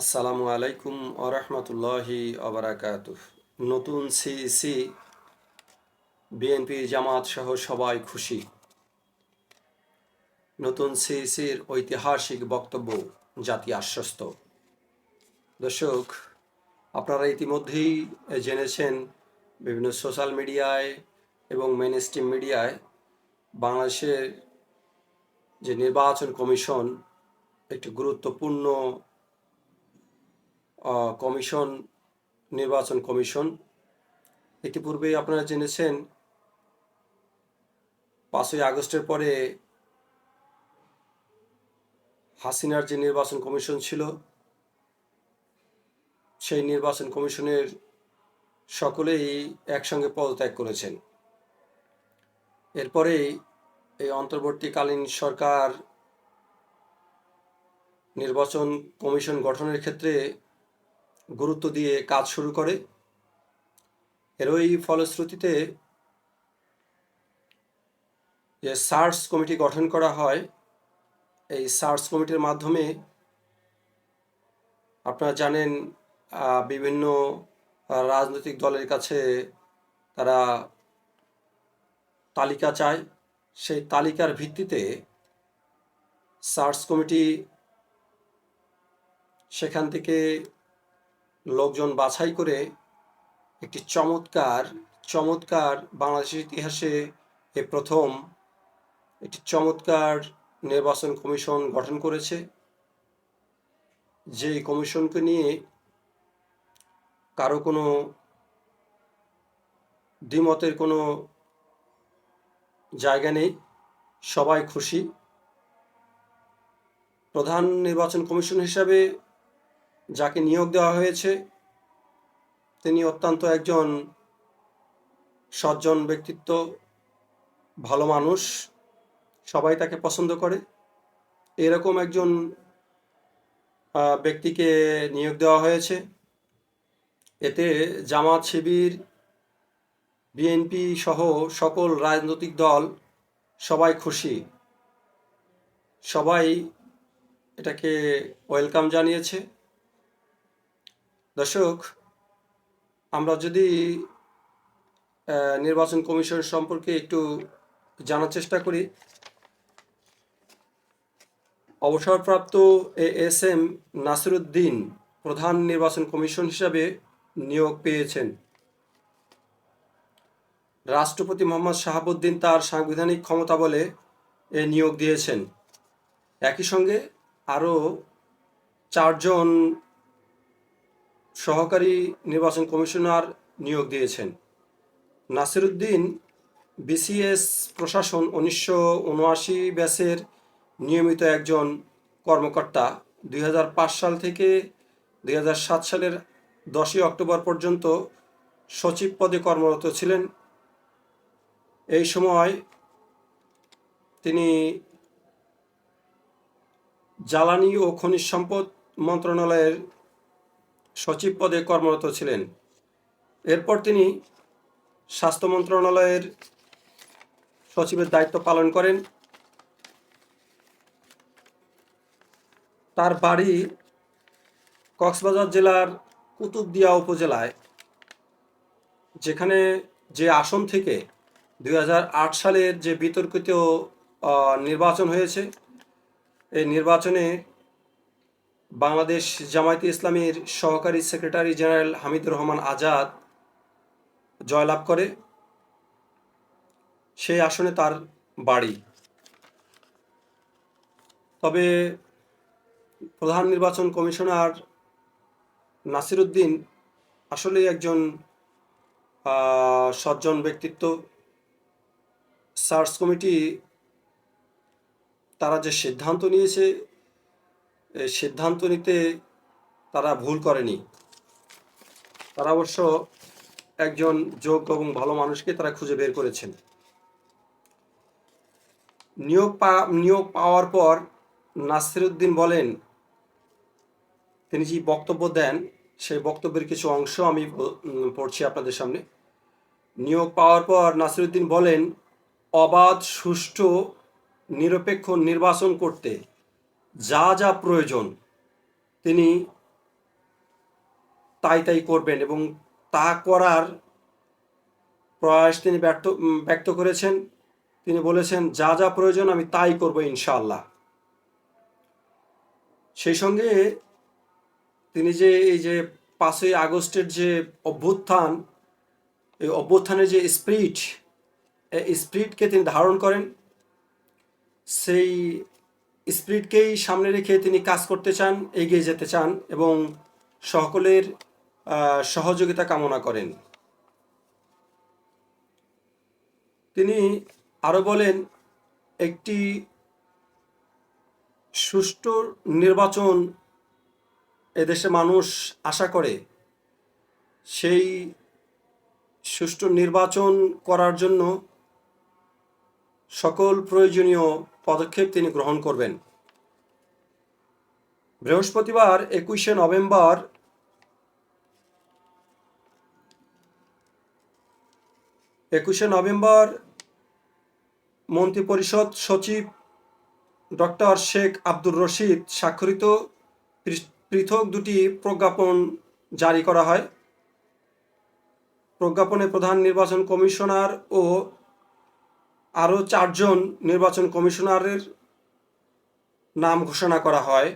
আসসালামু আলাইকুম আরহামতুল্লাহি আবরাকাত নতুন সিইসি বিএনপি জামাত সহ সবাই খুশি। নতুন সিইসির ঐতিহাসিক বক্তব্য, জাতি আশ্বস্ত। দর্শক, আপনারা ইতিমধ্যেই জেনেছেন বিভিন্ন সোশ্যাল মিডিয়ায় এবং মেন স্ট্রিম মিডিয়ায় বাংলাদেশের যে নির্বাচন কমিশন, একটি গুরুত্বপূর্ণ কমিশন, নির্বাচন কমিশন। ইতিপূর্বেই আপনারা জেনেছেন, পাঁচই আগস্টের পরে হাসিনার যে নির্বাচন কমিশন ছিল, সেই নির্বাচন কমিশনের সকলেই একসঙ্গে পদত্যাগ করেছেন। এরপরেই এই অন্তর্বর্তীকালীন সরকার নির্বাচন কমিশন গঠনের ক্ষেত্রে গুরুত্ব দিয়ে কাজ শুরু করে। এরই ফলশ্রুতিতে যে সার্চ কমিটি গঠন করা হয়, এই সার্চ কমিটির মাধ্যমে আপনারা জানেন বিভিন্ন রাজনৈতিক দলের কাছে তারা তালিকা চায়। সেই তালিকার ভিত্তিতে সার্চ কমিটি সেখান থেকে লোকজন বাছাই করে একটি চমৎকার চমৎকার বাংলাদেশের ইতিহাসে এ প্রথম একটি চমৎকার নির্বাচন কমিশন গঠন করেছে। যে কমিশনকে নিয়ে কারও কোনো দ্বিমতের কোনো জায়গা নেই, সবাই খুশি। প্রধান নির্বাচন কমিশন হিসাবে যাকে নিয়োগ দেওয়া হয়েছে, তিনি অত্যন্ত একজন সজ্জন ব্যক্তিত্ব, ভালো মানুষ, সবাই তাকে পছন্দ করে। এরকম একজন ব্যক্তিকে নিয়োগ দেওয়া হয়েছে। এতে জামাত শিবির, বিএনপি সহ সকল রাজনৈতিক দল সবাই খুশি। সবাই এটাকে ওয়েলকাম জানিয়েছে। দর্শক, আমরা যদি নির্বাচন কমিশন সম্পর্কে একটু জানার চেষ্টা করি। অবসরপ্রাপ্ত এ এস এম নাসিরুদ্দিন প্রধান নির্বাচন কমিশন হিসাবে নিয়োগ পেয়েছেন। রাষ্ট্রপতি মোহাম্মদ শাহাবুদ্দিন তার সাংবিধানিক ক্ষমতা বলে এ নিয়োগ দিয়েছেন। একই সঙ্গে আরও চারজন সহকারী নির্বাচন কমিশনার নিয়োগ দিয়েছেন। নাসিরুদ্দিন বিসিএস প্রশাসন উনিশশো উনআশি নিয়মিত একজন কর্মকর্তা। দুই হাজার পাঁচ সাল থেকে দুই হাজার সাত সালের দশই অক্টোবর পর্যন্ত সচিব পদে কর্মরত ছিলেন। এই সময় তিনি জ্বালানি ও খনিজ সম্পদ মন্ত্রণালয়ের সচিব পদে কর্মরত ছিলেন। এরপর তিনি স্বাস্থ্য মন্ত্রণালয়ের সচিবের দায়িত্ব পালন করেন। তার বাড়ি কক্সবাজার জেলার কুতুবদিয়া উপজেলায়, যেখানে যে আসন থেকে দু হাজার আট সালের যে বিতর্কিত নির্বাচন হয়েছে, এই নির্বাচনে বাংলাদেশ জামায়াতে ইসলামীর সহকারী সেক্রেটারি জেনারেল হামিদুর রহমান আজাদ জয়লাভ করে। সেই আসনে তার বাড়ি। তবে প্রধান নির্বাচন কমিশনার নাসিরুদ্দিন আসলেই একজন আহ, সজ্জন ব্যক্তিত্ব। সার্চ কমিটি তারা যে সিদ্ধান্ত নিয়েছে সিদ্ধান্ত নিতে তারা ভুল করেনি। তারা অবশ্য একজন যোগ্য এবং ভালো মানুষকে তারা খুঁজে বের করেছেন। নিয়োগ পা, নিয়োগ পাওয়ার পর নাসিরুদ্দিন বলেন, তিনি যে বক্তব্য দেন, সেই বক্তব্যের কিছু অংশ আমি পড়ছি আপনাদের সামনে। নিয়োগ পাওয়ার পর নাসিরুদ্দিন বলেন, অবাধ, সুষ্ঠু, নিরপেক্ষ নির্বাচন করতে যা যা প্রয়োজন, তিনি তাই তাই করবেন এবং তা করার প্রয়াস তিনি ব্যর্থ ব্যক্ত করেছেন। তিনি বলেছেন, যা যা প্রয়োজন আমি তাই করব ইনশাআল্লাহ। সেই সঙ্গে তিনি যে এই যে পাঁচই আগস্টের যে অভ্যুত্থান, এই অভ্যুত্থানের যে স্পিরিট স্পিরিটকে তিনি ধারণ করেন, সেই স্পিরিটকেই সামনে রেখে তিনি কাজ করতে চান, এগিয়ে যেতে চান এবং সকলের সহযোগিতা কামনা করেন। তিনি আরও বলেন, একটি সুষ্ঠু নির্বাচন এদেশে মানুষ আশা করে। সেই সুষ্ঠু নির্বাচন করার জন্য সকল প্রয়োজনীয় পদক্ষেপ তিনি গ্রহণ করবেন। বৃহস্পতিবার একুশে নভেম্বর একুশে নভেম্বর মন্ত্রিপরিষদ সচিব ডক্টর শেখ আব্দুর রশিদ স্বাক্ষরিত পৃথক দুটি প্রজ্ঞাপন জারি করা হয়। প্রজ্ঞাপনে প্রধান নির্বাচন কমিশনার ও আরও চারজন নির্বাচন কমিশনারের নাম ঘোষণা করা হয়।